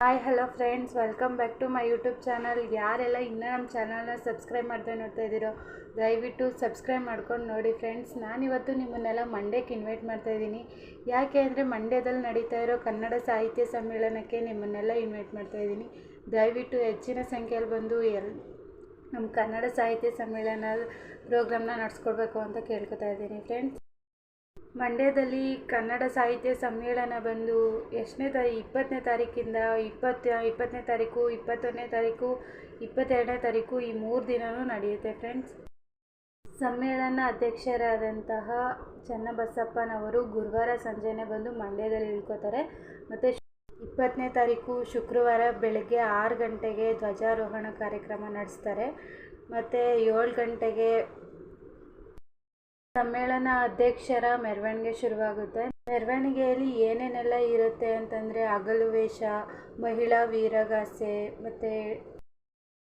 Hi, hello friends, welcome back to my YouTube channel. ಯಾರೆಲ್ಲ ಇನ್ನೂ ನಮ್ಮ ಚಾನಲ್ನ ಸಬ್ಸ್ಕ್ರೈಬ್ ಮಾಡಿದೆ ನೋಡ್ತಾ ಇದ್ದೀರೋ, ದಯವಿಟ್ಟು ಸಬ್ಸ್ಕ್ರೈಬ್ ಮಾಡ್ಕೊಂಡು ನೋಡಿ ಫ್ರೆಂಡ್ಸ್. ನಾನಿವತ್ತು ನಿಮ್ಮನ್ನೆಲ್ಲ ಮಂಡ್ಯಕ್ಕೆ ಇನ್ವೈಟ್ ಮಾಡ್ತಾ ಇದ್ದೀನಿ. ಯಾಕೆ ಅಂದರೆ ಮಂಡ್ಯದಲ್ಲಿ ನಡೀತಾ ಇರೋ ಕನ್ನಡ ಸಾಹಿತ್ಯ ಸಮ್ಮೇಳನಕ್ಕೆ ನಿಮ್ಮನ್ನೆಲ್ಲ ಇನ್ವೈಟ್ ಮಾಡ್ತಾ ಇದ್ದೀನಿ. ದಯವಿಟ್ಟು ಹೆಚ್ಚಿನ ಸಂಖ್ಯೆಯಲ್ಲಿ ಬಂದು ಎಲ್, ನಮ್ಮ ಕನ್ನಡ ಸಾಹಿತ್ಯ ಸಮ್ಮೇಳನ ಪ್ರೋಗ್ರಾಮ್ನ ನಡೆಸ್ಕೊಡ್ಬೇಕು ಅಂತ ಕೇಳ್ಕೊತಾ ಇದ್ದೀನಿ. ಫ್ರೆಂಡ್ಸ್ ಮಂಡ್ಯದಲ್ಲಿ ಕನ್ನಡ ಸಾಹಿತ್ಯ ಸಮ್ಮೇಳನ ಬಂದು ಎಷ್ಟನೇ ತಾರಿ ಇಪ್ಪತ್ತನೇ ತಾರೀಕಿಂದ ಇಪ್ಪತ್ತ, ಇಪ್ಪತ್ತನೇ ತಾರೀಕು, ಇಪ್ಪತ್ತೊಂದನೇ ತಾರೀಕು, ಇಪ್ಪತ್ತೆರಡನೇ ತಾರೀಕು ಈ ಮೂರು ದಿನವೂ ನಡೆಯುತ್ತೆ ಫ್ರೆಂಡ್ಸ್ ಸಮ್ಮೇಳನ ಅಧ್ಯಕ್ಷರಾದಂತಹ ಚನ್ನಬಸಪ್ಪನವರು ಗುರುವಾರ ಸಂಜೆನೇ ಬಂದು ಮಂಡ್ಯದಲ್ಲಿ ಇಳ್ಕೋತಾರೆ. ಮತ್ತು ಇಪ್ಪತ್ತನೇ ತಾರೀಕು ಶುಕ್ರವಾರ ಬೆಳಗ್ಗೆ ಆರು ಗಂಟೆಗೆ ಧ್ವಜಾರೋಹಣ ಕಾರ್ಯಕ್ರಮ ನಡೆಸ್ತಾರೆ. ಮತ್ತು ಏಳು ಗಂಟೆಗೆ ಸಮ್ಮೇಳನ ಅಧ್ಯಕ್ಷರ ಮೆರವಣಿಗೆ ಶುರುವಾಗುತ್ತೆ. ಮೆರವಣಿಗೆಯಲ್ಲಿ ಏನೇನೆಲ್ಲ ಇರುತ್ತೆ ಅಂತಂದರೆ ಹಗಲು ವೇಷ, ಮಹಿಳಾ ವೀರಗಾಸೆ, ಮತ್ತೆ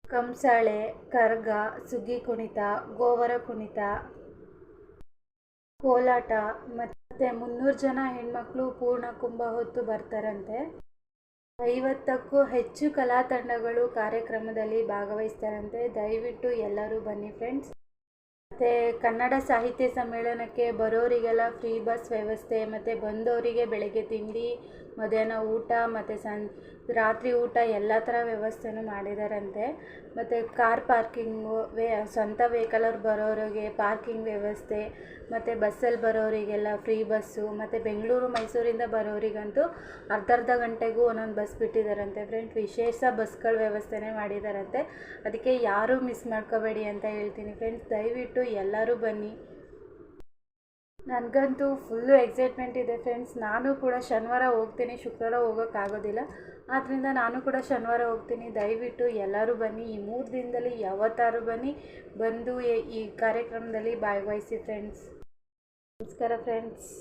ಕಂಸಾಳೆ, ಕರ್ಗ, ಸುಗ್ಗಿ ಕುಣಿತ, ಗೋವರ ಕುಣಿತ, ಕೋಲಾಟ, ಮತ್ತೆ ಮುನ್ನೂರು ಜನ ಹೆಣ್ಮಕ್ಳು ಪೂರ್ಣ ಕುಂಭ ಹೊತ್ತು ಬರ್ತಾರಂತೆ. ಐವತ್ತಕ್ಕೂ ಹೆಚ್ಚು ಕಲಾ ತಂಡಗಳು ಕಾರ್ಯಕ್ರಮದಲ್ಲಿ ಭಾಗವಹಿಸ್ತಾರಂತೆ. ದಯವಿಟ್ಟು ಎಲ್ಲರೂ ಬನ್ನಿ ಫ್ರೆಂಡ್ಸ್ ಮತ್ತು ಕನ್ನಡ ಸಾಹಿತ್ಯ ಸಮ್ಮೇಳನಕ್ಕೆ ಬರೋರಿಗೆಲ್ಲ ಫ್ರೀ ಬಸ್ ವ್ಯವಸ್ಥೆ, ಮತ್ತು ಬಂದವರಿಗೆ ಬೆಳಗ್ಗೆ ತಿಂಡಿ, ಮಧ್ಯಾಹ್ನ ಊಟ, ಮತ್ತು ಸಂ ರಾತ್ರಿ ಊಟ ಎಲ್ಲ ಥರ ವ್ಯವಸ್ಥೆನೂ ಮಾಡಿದಾರಂತೆ. ಮತ್ತು ಕಾರ್ ಪಾರ್ಕಿಂಗು ವೇ, ಸ್ವಂತ ವೆಹಿಕಲವ್ರು ಬರೋರಿಗೆ ಪಾರ್ಕಿಂಗ್ ವ್ಯವಸ್ಥೆ, ಮತ್ತು ಬಸ್ಸಲ್ಲಿ ಬರೋರಿಗೆಲ್ಲ ಫ್ರೀ ಬಸ್ಸು ಮತ್ತು ಬೆಂಗಳೂರು, ಮೈಸೂರಿಂದ ಬರೋರಿಗಂತೂ ಅರ್ಧ ಅರ್ಧ ಗಂಟೆಗೂ ಒಂದೊಂದು ಬಸ್ ಬಿಟ್ಟಿದ್ದಾರಂತೆ ಫ್ರೆಂಡ್ ವಿಶೇಷ ಬಸ್ಗಳ ವ್ಯವಸ್ಥೆನೇ ಮಾಡಿದಾರಂತೆ. ಅದಕ್ಕೆ ಯಾರೂ ಮಿಸ್ ಮಾಡ್ಕೋಬೇಡಿ ಅಂತ ಹೇಳ್ತೀನಿ ಫ್ರೆಂಡ್ಸ್ ದಯವಿಟ್ಟು ಎಲ್ಲರೂ ಬನ್ನಿ. ನನಗಂತೂ ಫುಲ್ಲು ಎಕ್ಸೈಟ್ಮೆಂಟ್ ಇದೆ ಫ್ರೆಂಡ್ಸ್ ನಾನು ಕೂಡ ಶನಿವಾರ ಹೋಗ್ತೀನಿ. ಶುಕ್ರವಾರ ಹೋಗೋಕ್ಕಾಗೋದಿಲ್ಲ ಆದ್ದರಿಂದ ನಾನು ಕೂಡ ಶನಿವಾರ ಹೋಗ್ತೀನಿ. ದಯವಿಟ್ಟು ಎಲ್ಲರೂ ಬನ್ನಿ. ಈ ಮೂರು ದಿನದಲ್ಲಿ ಯಾವತ್ತಾರು ಬನ್ನಿ. ಬಂದು ಈ ಕಾರ್ಯಕ್ರಮದಲ್ಲಿ ಭಾಗವಹಿಸಿ ಫ್ರೆಂಡ್ಸ್ ನಮಸ್ಕಾರ ಫ್ರೆಂಡ್ಸ್